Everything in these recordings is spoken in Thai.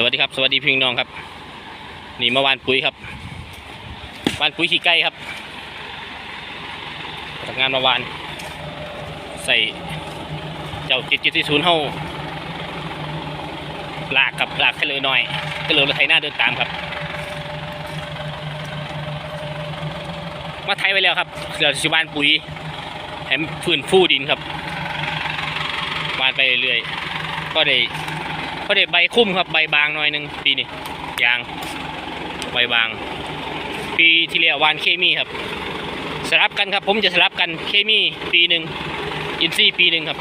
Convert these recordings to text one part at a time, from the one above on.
สวัสดีครับ สวัสดีพี่น้องครับ นี่เมื่อวานปุ๋ยครับวานปุ๋ยขี้ไก่ครับทำงานเมื่อวาน ใส่เจ้าจ็ดเจ็ดที่ศูนย์เฮาลากครับลากให้เลยหน่อยก็เลยรถไถหน้าเดินตามครับ มาไทยไปแล้วครับเดี๋ยวชิวานปุ๋ยแถมฟื้นฟูดินครับวานไปเรื่อยก็ได้ ก็ได้ใบคุ้มครับใบบางหน่อยหนึ่งปีนี้ยางใบบาง ปีที่แล้ววานเคมีครับ สลับกันครับ ผมจะสลับกันเคมีปีหนึ่งอินซีปีหนึ่งครับ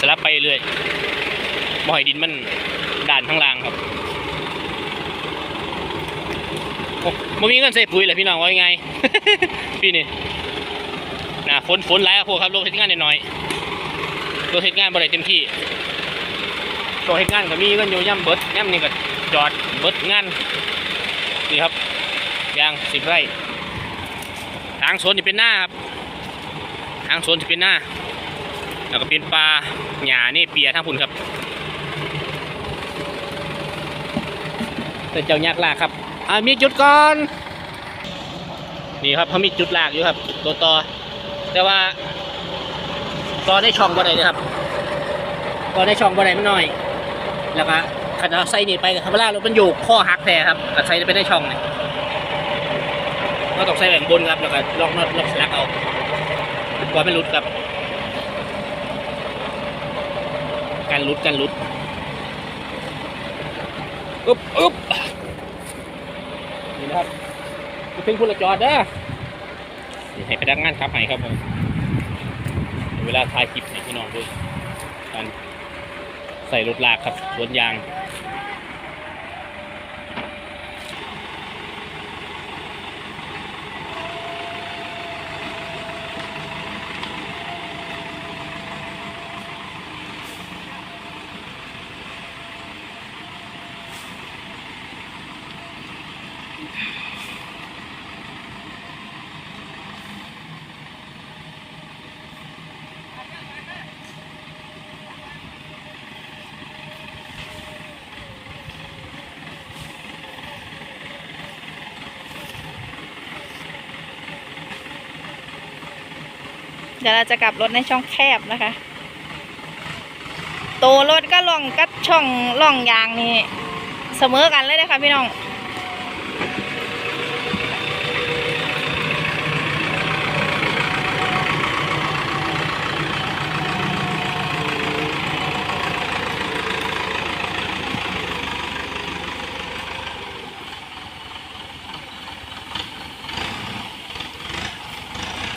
สลับไปเรื่อยบ่อยดินมันด่านข้างล่างครับโอ้ไม่มีเงินใส่ปุ๋ยเลยพี่น้องว่ายังไงปีนี้นะฝนฝนหลายครับพวกครับรถเฮ็ดงานน้อยๆรถเฮ็ดงานบ่ได้เต็มที่ รถเฮ็ดงานก็มีเงินอยู่ย่ำเบิดย่ำนี่ก็จอดเบิดงานนี่ครับยางสิบไร่ทางสวนนี่เป็นหน้าครับทางสวนที่เป็นหน้า แล้วก็เป็นปลาหญ้านี่เปียทางพุ่นครับเป็นเจ้ายากลากครับอ่ามีจุดก่อนนี่ครับเขามีจุดลากอยู่ครับตัวต่อแต่ว่าต่อในช่องบ่ได้เลยครับต่อในช่องบ่ได้มันน้อย แล้วก็ขันเอาใส่นี่ไปกับเวลารถมันอยู่ข้อหักแท้ครับก็ใส่ไปในช่องนี่ก็ต้องใส่แบ่งบนครับแล้วก็ล็อกน็อตล็อกสลักเอากลัวไม่หลุดครับการหลุดการหลุดอุ๊บอุ๊บนี่นะครับเพิ่งพูดละจอดเด้อนี่ให้พนักงานขับให้ครับผมเวลาถ่ายคลิปให้พี่น้องด้วยการ ใส่รถลากครับสวนยาง เดี๋ยวเราจะกลับรถในช่องแคบนะคะ โตรถก็ล่องกัดช่องล่องยางนี่เสมอกันเลยนะคะพี่น้อง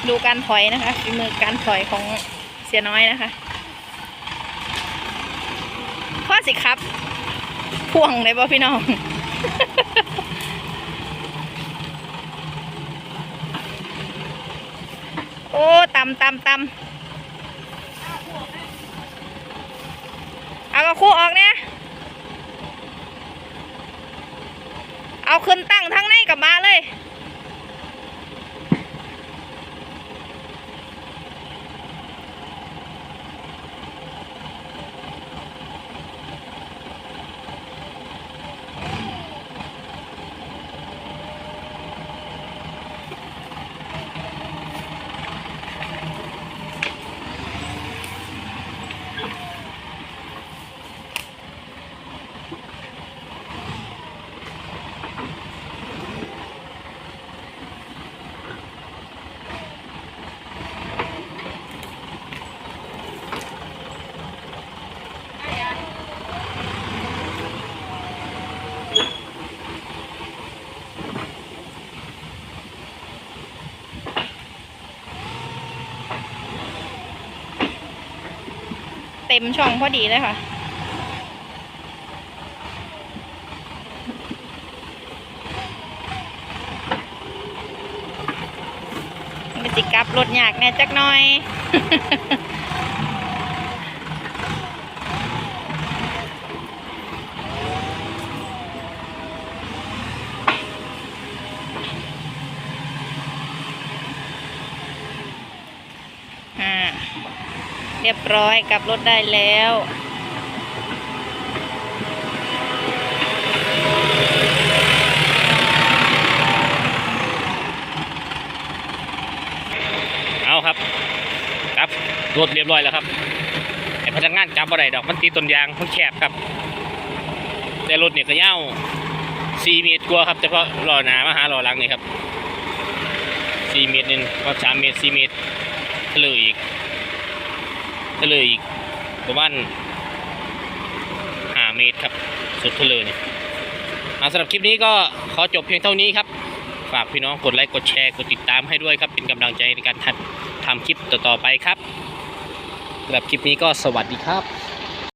ดูการถอยนะคะฝีมือการถอยของเสียน้อยนะคะพ่อสิครับ พ่วงเลยป่ะพี่น้องโอ้ตำตำตำเอากระคู่ออกเนี่ยเอาขึ้นตั้งทั้งในกับมาเลย เต็มช่องพอดีเลยค่ะ มันสิกับรถยากแน่จักหน่อยอ่า รียบร้อยกลับรถได้แล้วเอาครับครับรถเรียบร้อยแล้วครับไอพนักงานกลับอะไรดอกมันตีต้นยางมันแคบครับ แต่รถเนี่ยก็ยาสี่เมตรกว่าครับแต่เพราะรอหนามาหารอหลังนี่ครับสี่เมตรนึงก็สามเมตรสี่เมตรเลยอีก ทะเลอีกประมาณ5เมตรครับ สุดทะเลเนี่ยสำหรับคลิปนี้ก็ขอจบเพียงเท่านี้ครับ ฝากพี่น้องกดไลค์กดแชร์กดติดตามให้ด้วยครับ เป็นกำลังใจในการทำทำคลิปต่อๆไปครับสำหรับคลิปนี้ก็สวัสดีครับ